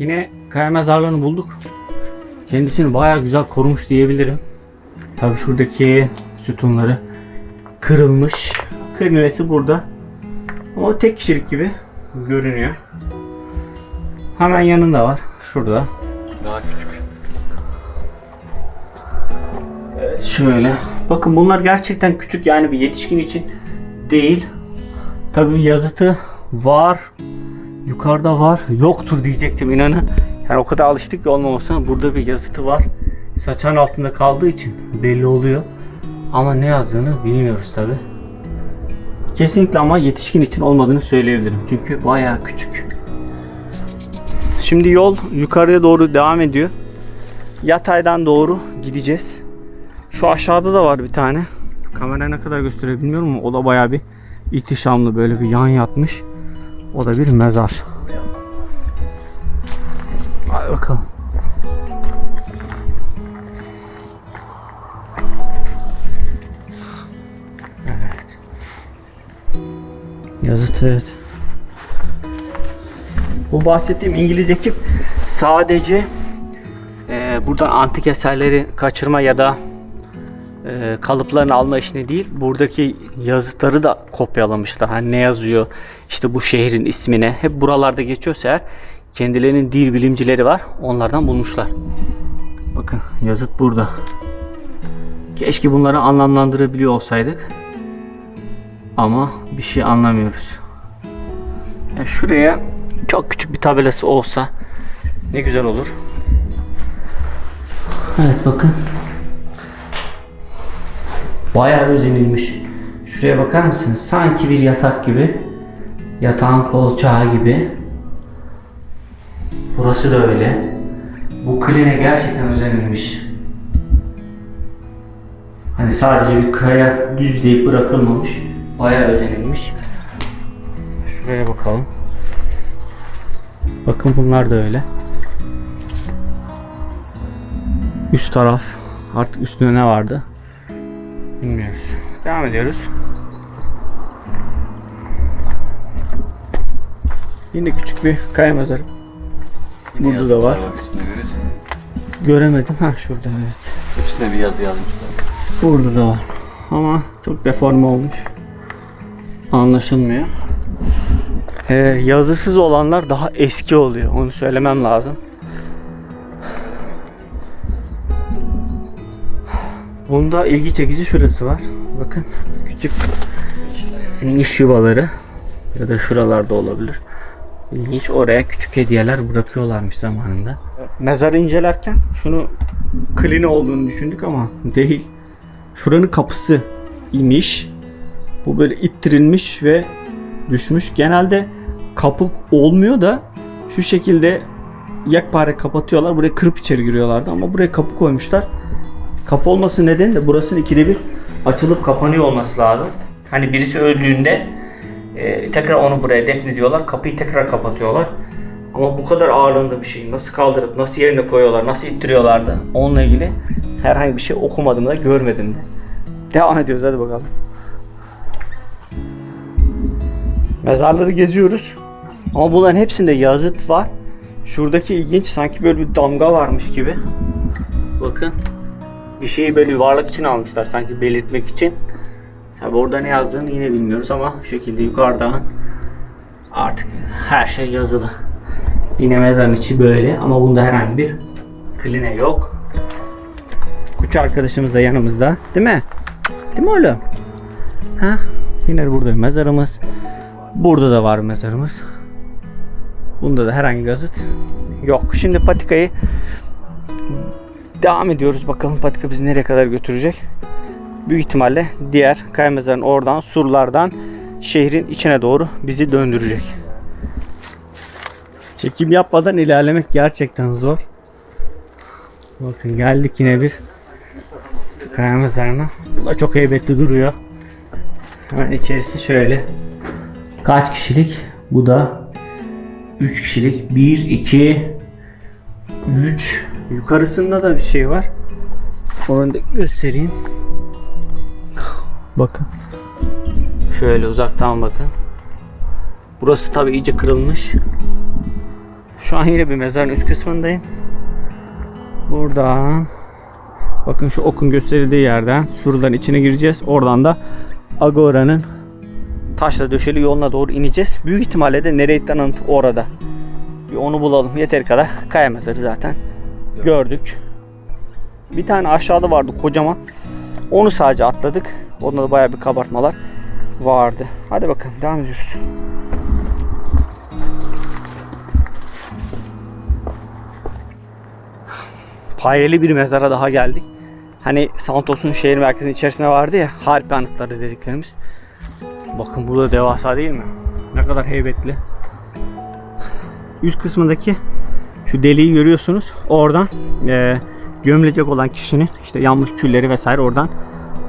Yine kaya mezarlarını bulduk. Kendisini bayağı güzel korumuş diyebilirim. Tabi şuradaki sütunları kırılmış. Kırmesi burada. Ama tek kişilik gibi görünüyor. Hemen yanında var. Şurada. Daha küçük. Evet şöyle. Bakın bunlar gerçekten küçük yani bir yetişkin için değil. Tabii yazıtı var. Yukarıda var. Yoktur diyecektim inanın. Yani o kadar alıştık ki olmamasına burada bir yazıtı var. Saçan altında kaldığı için belli oluyor. Ama ne yazdığını bilmiyoruz tabi. Kesinlikle ama yetişkin için olmadığını söyleyebilirim. Çünkü bayağı küçük. Şimdi yol yukarıya doğru devam ediyor. Yataydan doğru gideceğiz. Şu aşağıda da var bir tane. Kamera ne kadar gösteriyor bilmiyorum ama o da bayağı bir ihtişamlı böyle bir yan yatmış. O da bir mezar. Hadi bakalım. Evet. Yazıt evet. Bu bahsettiğim İngiliz ekip sadece e, buradan antik eserleri kaçırma ya da e, kalıplarını alma işini değil, buradaki yazıtları da kopyalamışlar. Hani ne yazıyor, işte bu şehrin ismine, hep buralarda geçiyorsa eğer kendilerinin dil bilimcileri var, onlardan bulmuşlar. Bakın yazıt burada. Keşke bunları anlamlandırabiliyor olsaydık. Ama bir şey anlamıyoruz. Ya şuraya çok küçük bir tabelası olsa ne güzel olur. Evet bakın. Bayağı özenilmiş. Şuraya bakar mısınız? Sanki bir yatak gibi. Yatağın kolçağı gibi. Burası da öyle. Bu kline gerçekten özenilmiş. Hani sadece bir kaya düzleyip bırakılmamış. Bayağı özenilmiş. Şuraya bakalım. Bakın bunlar da öyle. Üst taraf. Artık üstünde ne vardı? Bilmiyoruz. Devam ediyoruz. Yine küçük bir kaya mezarı. Yine Burada da var. Göremedim. Ha şurada evet. Hepsine bir yazı yazmışlar. Burada da var. Ama çok deforme olmuş. Anlaşılmıyor. Ee, yazısız olanlar daha eski oluyor. Onu söylemem lazım. Bunda ilgi çekici şurası var. Bakın küçük iş yuvaları ya da şuralarda olabilir. İlginç oraya küçük hediyeler bırakıyorlarmış zamanında. Mezarı incelerken şunu kline olduğunu düşündük ama değil. Şuranın kapısı imiş. Bu böyle ittirilmiş ve düşmüş. Genelde kapı olmuyor da şu şekilde yekpare kapatıyorlar. Buraya kırıp içeri giriyorlardı ama buraya kapı koymuşlar. Kapı olması nedeni de burasının ikide bir açılıp kapanıyor olması lazım. Hani birisi öldüğünde e, tekrar onu buraya defnediyorlar. Kapıyı tekrar kapatıyorlar. Ama bu kadar ağırlığında bir şeyi nasıl kaldırıp nasıl yerine koyuyorlar, nasıl ittiriyorlardı onunla ilgili herhangi bir şey okumadım da görmedim de. Devam ediyoruz hadi bakalım. Mezarları geziyoruz. Ama bunların hepsinde yazıt var. Şuradaki ilginç sanki böyle bir damga varmış gibi. Bakın. Bir şeyi böyle varlık için almışlar sanki belirtmek için. Tabi orada ne yazdığını yine bilmiyoruz ama şu şekilde yukarıdan artık her şey yazılı. Yine mezarın içi böyle ama bunda herhangi bir kline yok. Kuş arkadaşımız da yanımızda. Değil mi? Değil mi oğlum? Ha? Yine burada mezarımız. Burada da var mezarımız. Bunda da herhangi bir yazıt yok. Şimdi patikayı devam ediyoruz. Bakalım patika bizi nereye kadar götürecek. Büyük ihtimalle diğer kaya mezarın oradan surlardan şehrin içine doğru bizi döndürecek. Çekim yapmadan ilerlemek gerçekten zor. Bakın geldik yine bir kaya mezarına. Bu da çok heybetli duruyor. Hemen içerisi şöyle. Kaç kişilik? Bu da 3 kişilik. 1, 2, 3. Yukarısında da bir şey var. Onu da göstereyim. Bakın. Şöyle uzaktan bakın. Burası tabi iyice kırılmış. Şu an yine bir mezarın üst kısmındayım. Buradan bakın şu okun gösterildiği yerden surların içine gireceğiz. Oradan da Agora'nın taşla döşeli yoluna doğru ineceğiz. Büyük ihtimalle de Nereid'den anıt orada. Bir onu bulalım. Yeter kadar. Kaya mezarı zaten. Gördük. Bir tane aşağıda vardı kocaman. Onu sadece atladık. Onda da bayağı bir kabartmalar vardı. Hadi bakalım devam ediyoruz. Payeli bir mezara daha geldik. Hani Santos'un şehir merkezinin içerisinde vardı ya harp anıtları dediklerimiz. Bakın burada devasa değil mi? Ne kadar heybetli. Üst kısmındaki şu deliği görüyorsunuz. Oradan eee gömülecek olan kişinin işte yanmış külleri vesaire oradan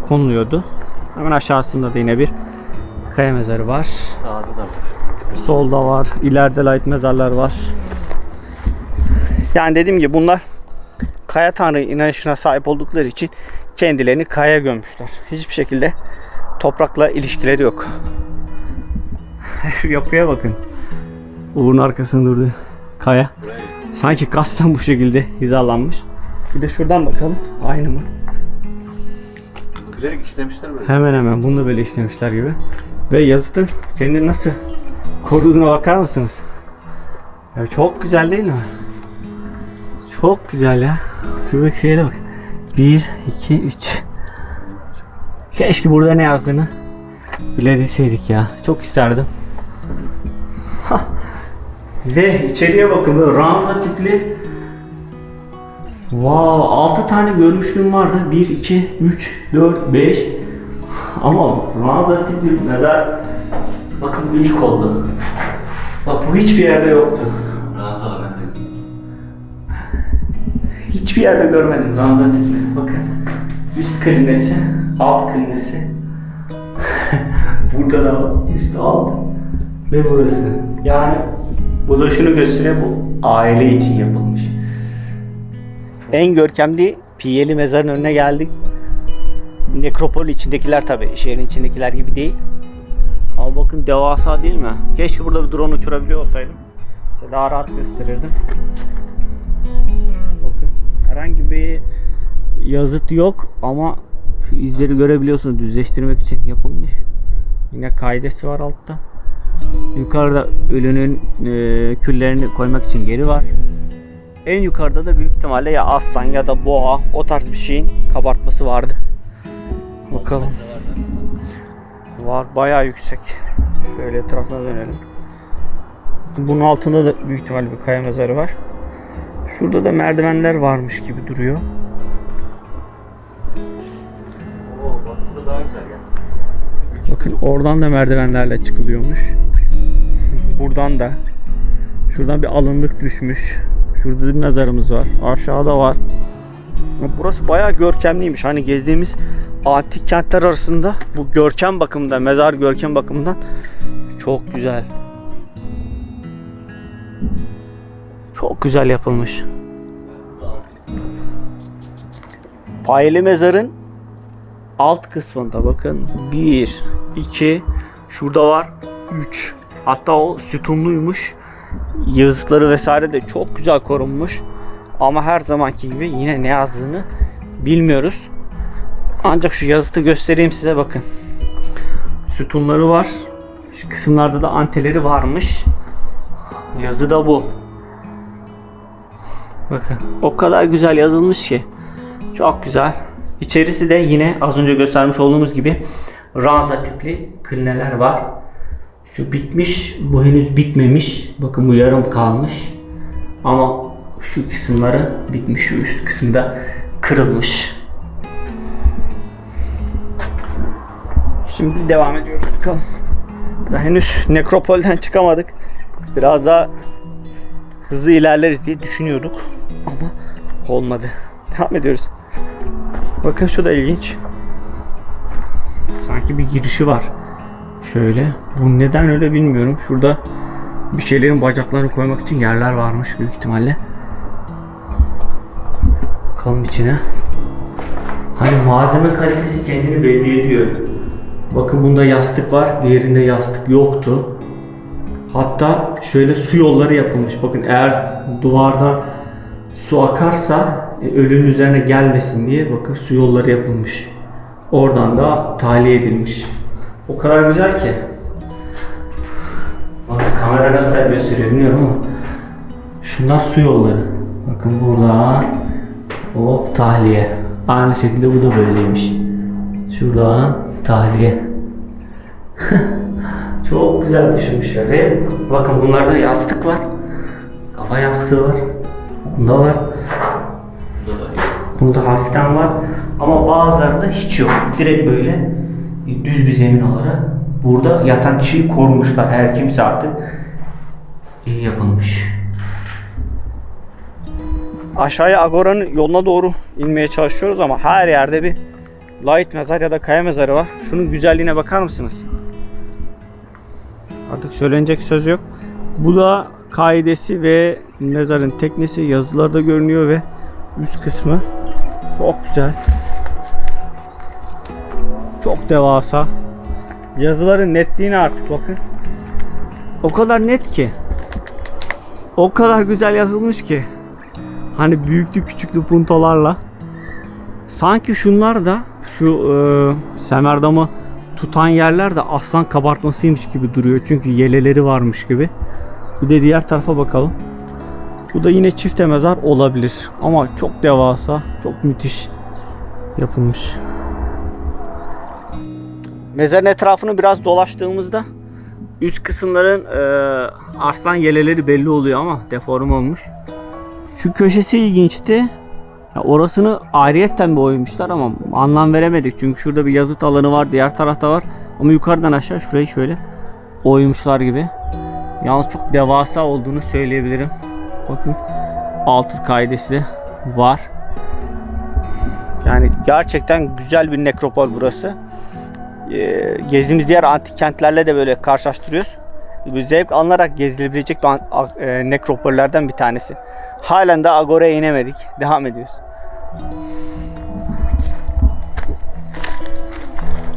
konuluyordu. Hemen aşağısında da yine bir kaya mezarı var. Sağda da var. Solda var. ileride light mezarlar var. Yani dediğim gibi bunlar kaya tanrı inanışına sahip oldukları için kendilerini kaya gömmüşler. Hiçbir şekilde toprakla ilişkileri yok. Şu yapıya bakın. Uğur'un arkasında durdu. Kaya. Burayı Sanki kasten bu şekilde hizalanmış. Bir de şuradan bakalım. Aynı mı? bilerek işlemişler böyle. Hemen hemen bunu da böyle işlemişler gibi. Ve yazıtın kendini nasıl koruduğuna bakar mısınız? Ya çok güzel değil mi? Çok güzel ya. Şuradaki şeye bak. 1, 2, 3. Keşke burada ne yazdığını bilebilseydik ya. Çok isterdim. Ve içeriye bakın böyle ranza tipli Wow, 6 tane görmüşlüğüm vardı. 1, 2, 3, 4, 5. Ama ranza tipli mezar bakın bu ilk oldu. Bak bu hiçbir yerde yoktu. Ranza ben. Hiçbir yerde görmedim ranza tipli. Bakın üst klinesi, alt klinesi. Burada da üst alt ve burası. Yani bu da şunu gösteriyor bu aile için yapılmış. En görkemli Piyeli mezarın önüne geldik. Nekropol içindekiler tabi şehrin içindekiler gibi değil. Ama bakın devasa değil mi? Keşke burada bir drone uçurabiliyor olsaydım. Size daha rahat gösterirdim. Bakın herhangi bir yazıt yok ama izleri görebiliyorsunuz düzleştirmek için yapılmış. Yine kaidesi var altta. Yukarıda ölünün e, küllerini koymak için yeri var. En yukarıda da büyük ihtimalle ya aslan ya da boğa o tarz bir şeyin kabartması vardı. Bakalım. Var bayağı yüksek. Şöyle etrafına dönelim. Bunun altında da büyük ihtimalle bir kaya mezarı var. Şurada da merdivenler varmış gibi duruyor. Oo bak burada daha güzel ya. Bakın oradan da merdivenlerle çıkılıyormuş. Buradan da. Şuradan bir alınlık düşmüş. Şurada bir mezarımız var. Aşağıda var. Burası bayağı görkemliymiş. Hani gezdiğimiz antik kentler arasında bu görkem bakımından, mezar görkem bakımından çok güzel. Çok güzel yapılmış. Payeli mezarın alt kısmında bakın 1 2 şurada var 3 hatta o sütunluymuş. Yazıtları vesaire de çok güzel korunmuş. Ama her zamanki gibi yine ne yazdığını bilmiyoruz. Ancak şu yazıtı göstereyim size bakın. Sütunları var. Şu kısımlarda da anteleri varmış. Yazı da bu. Bakın o kadar güzel yazılmış ki. Çok güzel. İçerisi de yine az önce göstermiş olduğumuz gibi ranza tipli klineler var. Şu bitmiş, bu henüz bitmemiş. Bakın bu yarım kalmış. Ama şu kısımları bitmiş, şu üst kısmı da kırılmış. Şimdi devam ediyoruz bakalım. Da henüz nekropolden çıkamadık. Biraz daha hızlı ilerleriz diye düşünüyorduk. Ama olmadı. Devam ediyoruz. Bakın şu da ilginç. Sanki bir girişi var. Şöyle. Bu neden öyle bilmiyorum. Şurada bir şeylerin bacaklarını koymak için yerler varmış büyük ihtimalle. Bakalım içine. Hani malzeme kalitesi kendini belli ediyor. Bakın bunda yastık var. Diğerinde yastık yoktu. Hatta şöyle su yolları yapılmış. Bakın eğer duvardan su akarsa e, ölünün üzerine gelmesin diye bakın su yolları yapılmış. Oradan da tahliye edilmiş. O kadar güzel ki. Bak kamera nasıl gösteriyor bilmiyorum ama şunlar su yolları. Bakın buradan hop tahliye. Aynı şekilde bu da böyleymiş. Şuradan tahliye. Çok güzel düşünmüşler. Ve bakın bunlarda yastık var. Kafa yastığı var. Bunda var. Bunda hafiften var. Ama bazılarında hiç yok. Direkt böyle düz bir zemin olarak. Burada yatan kişiyi korumuşlar. Her kimse artık iyi yapılmış. Aşağıya Agora'nın yoluna doğru inmeye çalışıyoruz ama her yerde bir light mezar ya da kaya mezarı var. Şunun güzelliğine bakar mısınız? Artık söylenecek söz yok. Bu da kaidesi ve mezarın teknesi yazılarda görünüyor ve üst kısmı çok güzel. Çok devasa. Yazıların netliğine artık bakın. O kadar net ki. O kadar güzel yazılmış ki. Hani büyüklü küçüklü puntolarla. Sanki şunlar da şu e, semerdamı tutan yerler de aslan kabartmasıymış gibi duruyor. Çünkü yeleleri varmış gibi. Bir de diğer tarafa bakalım. Bu da yine çifte mezar olabilir. Ama çok devasa, çok müthiş yapılmış. Mezarın etrafını biraz dolaştığımızda üst kısımların e, arslan yeleleri belli oluyor ama deform olmuş. Şu köşesi ilginçti. Ya orasını ayrıyetten bir oymuşlar ama anlam veremedik. Çünkü şurada bir yazıt alanı var, diğer tarafta var. Ama yukarıdan aşağı şurayı şöyle oymuşlar gibi. Yalnız çok devasa olduğunu söyleyebilirim. Bakın altı kaidesi de var. Yani gerçekten güzel bir nekropol burası. Ee, gezdiğimiz diğer antik kentlerle de böyle karşılaştırıyoruz. Bir zevk alınarak gezilebilecek e, nekropollerden bir tanesi. Halen de Agora'ya inemedik. Devam ediyoruz.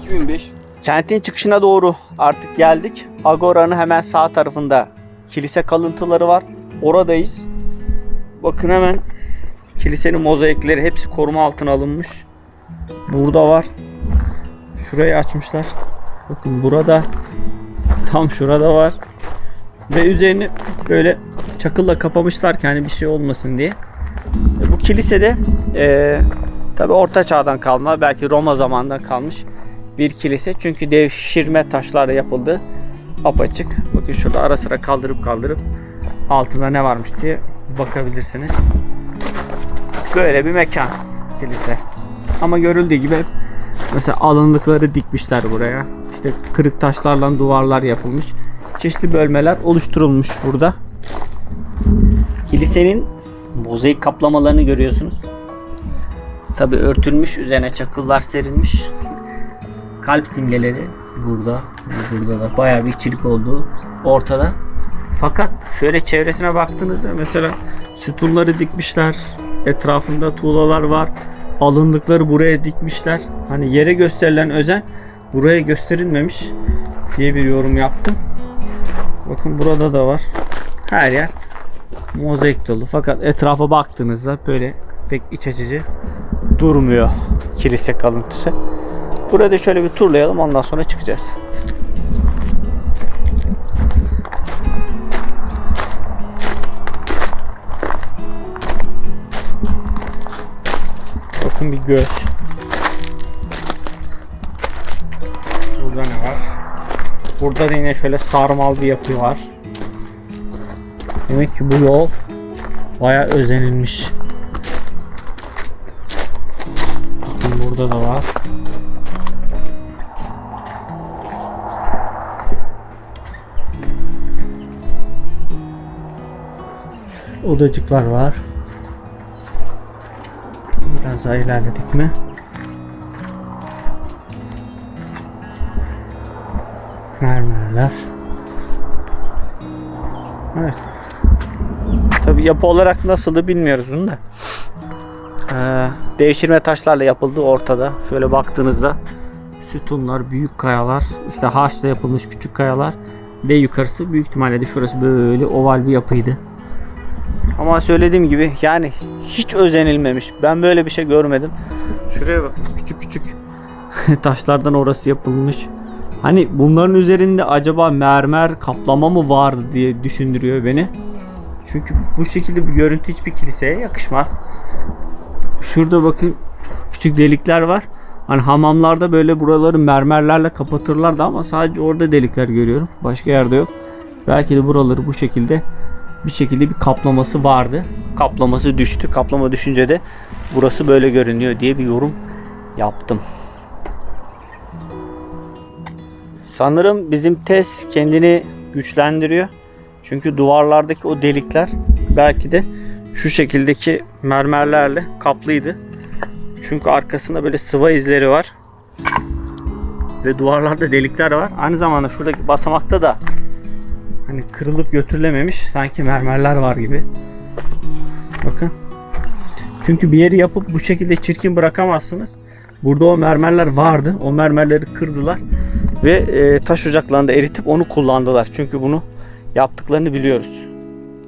2005 Kentin çıkışına doğru artık geldik. Agora'nın hemen sağ tarafında kilise kalıntıları var. Oradayız. Bakın hemen kilisenin mozaikleri hepsi koruma altına alınmış. Burada var. Şurayı açmışlar. Bakın burada tam şurada var. Ve üzerini böyle çakılla kapamışlar ki hani bir şey olmasın diye. E, Bu kilisede e, tabi orta çağdan kalma belki Roma zamanından kalmış bir kilise. Çünkü devşirme taşlarla yapıldı. Apaçık. Bakın şurada ara sıra kaldırıp kaldırıp altında ne varmış diye bakabilirsiniz. Böyle bir mekan kilise. Ama görüldüğü gibi mesela alınlıkları dikmişler buraya. İşte kırık taşlarla duvarlar yapılmış. Çeşitli bölmeler oluşturulmuş burada. Kilisenin mozaik kaplamalarını görüyorsunuz. Tabi örtülmüş, üzerine çakıllar serilmiş. Kalp simgeleri burada, burada da bayağı bir işçilik olduğu ortada. Fakat şöyle çevresine baktığınızda mesela sütunları dikmişler, etrafında tuğlalar var, alındıkları buraya dikmişler. Hani yere gösterilen özen buraya gösterilmemiş diye bir yorum yaptım. Bakın burada da var. Her yer mozaik dolu. Fakat etrafa baktığınızda böyle pek iç açıcı durmuyor kilise kalıntısı. Burada şöyle bir turlayalım ondan sonra çıkacağız. Bakın bir göz. Burada ne var? Burada da yine şöyle sarmal bir yapı var. Demek ki bu yol bayağı özenilmiş. Bakın burada da var. Odacıklar var. Biraz daha ilerledik mi? Mermerler. Evet. Tabi yapı olarak nasıldı bilmiyoruz bunu da. Ee, devşirme taşlarla yapıldığı ortada. Şöyle baktığınızda sütunlar, büyük kayalar, işte haçla yapılmış küçük kayalar Ve yukarısı büyük ihtimalle de şurası böyle oval bir yapıydı. Ama söylediğim gibi yani hiç özenilmemiş. Ben böyle bir şey görmedim. Şuraya bak küçük küçük taşlardan orası yapılmış. Hani bunların üzerinde acaba mermer kaplama mı vardı diye düşündürüyor beni. Çünkü bu şekilde bir görüntü hiçbir kiliseye yakışmaz. Şurada bakın küçük delikler var. Hani hamamlarda böyle buraları mermerlerle kapatırlardı ama sadece orada delikler görüyorum. Başka yerde yok. Belki de buraları bu şekilde bir şekilde bir kaplaması vardı. Kaplaması düştü. Kaplama düşünce de burası böyle görünüyor diye bir yorum yaptım. Sanırım bizim test kendini güçlendiriyor. Çünkü duvarlardaki o delikler belki de şu şekildeki mermerlerle kaplıydı. Çünkü arkasında böyle sıva izleri var. Ve duvarlarda delikler var. Aynı zamanda şuradaki basamakta da hani kırılıp götürülememiş sanki mermerler var gibi. Bakın. Çünkü bir yeri yapıp bu şekilde çirkin bırakamazsınız. Burada o mermerler vardı. O mermerleri kırdılar ve e, taş ocaklarında eritip onu kullandılar. Çünkü bunu yaptıklarını biliyoruz.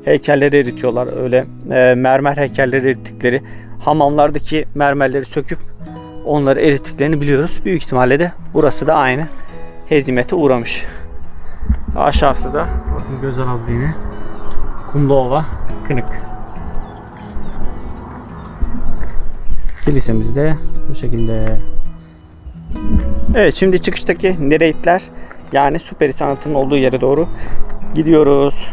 Heykelleri eritiyorlar. Öyle e, mermer heykelleri erittikleri hamamlardaki mermerleri söküp onları erittiklerini biliyoruz. Büyük ihtimalle de burası da aynı hezimete uğramış. Aşağısı da bakın göz alalım yine. Kumluova Kınık. Kilisemiz de bu şekilde. Evet şimdi çıkıştaki nereitler yani süper sanatının olduğu yere doğru gidiyoruz.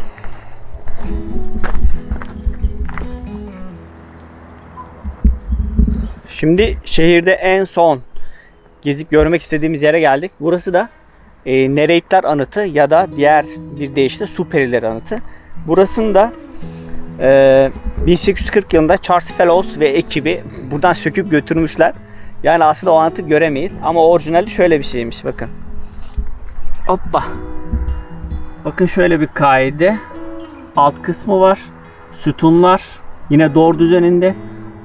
Şimdi şehirde en son gezip görmek istediğimiz yere geldik. Burası da e, Nereitler Anıtı ya da diğer bir deyişle Superiler Anıtı. Burasını da e, 1840 yılında Charles Fellows ve ekibi buradan söküp götürmüşler. Yani aslında o anıtı göremeyiz ama orijinali şöyle bir şeymiş bakın. Hoppa. Bakın şöyle bir kaide. Alt kısmı var. Sütunlar. Yine doğru düzeninde.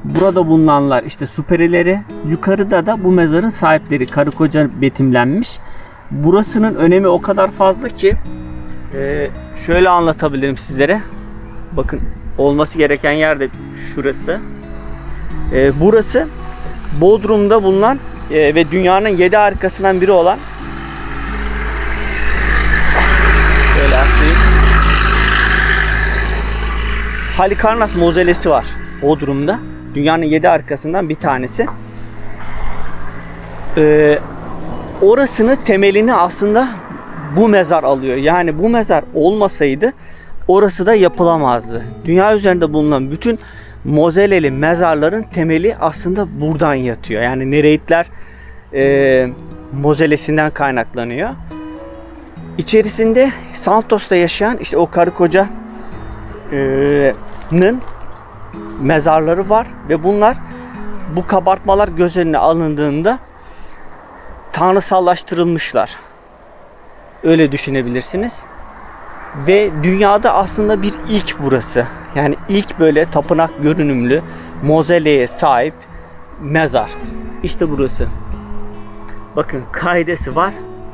Burada bulunanlar işte superileri. Yukarıda da bu mezarın sahipleri. Karı koca betimlenmiş. Burasının önemi o kadar fazla ki e, şöyle anlatabilirim sizlere. Bakın olması gereken yer de şurası. E, burası Bodrum'da bulunan e, ve dünyanın 7 harikasından biri olan şöyle. Halikarnas mozelesi var Bodrum'da. Dünyanın 7 harikasından bir tanesi. Ee, orasını temelini aslında bu mezar alıyor. Yani bu mezar olmasaydı orası da yapılamazdı. Dünya üzerinde bulunan bütün mozeleli mezarların temeli aslında buradan yatıyor. Yani Nereitler e, mozelesinden kaynaklanıyor. İçerisinde Santos'ta yaşayan işte o karı kocanın mezarları var ve bunlar bu kabartmalar göz önüne alındığında tanrısallaştırılmışlar. Öyle düşünebilirsiniz. Ve dünyada aslında bir ilk burası. Yani ilk böyle tapınak görünümlü mozeleye sahip mezar. İşte burası. Bakın kaidesi var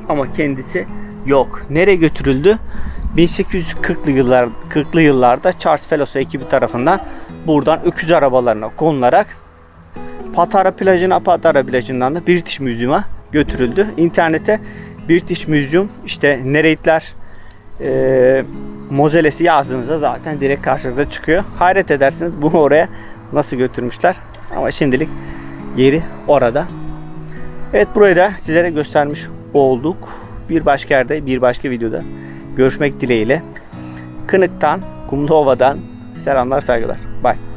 ama kendisi yok. Nereye götürüldü? 1840'lı yıllar 40'lı yıllarda Charles Fellows ekibi tarafından buradan öküz arabalarına konularak Patara plajına Patara plajından da British Museum'a götürüldü. İnternete British Museum işte Nereitler e, mozelesi yazdığınızda zaten direkt karşınıza çıkıyor. Hayret edersiniz bunu oraya nasıl götürmüşler. Ama şimdilik yeri orada. Evet burayı da sizlere göstermiş olduk. Bir başka yerde bir başka videoda görüşmek dileğiyle. Kınık'tan, Kumluova'dan selamlar saygılar. Bye.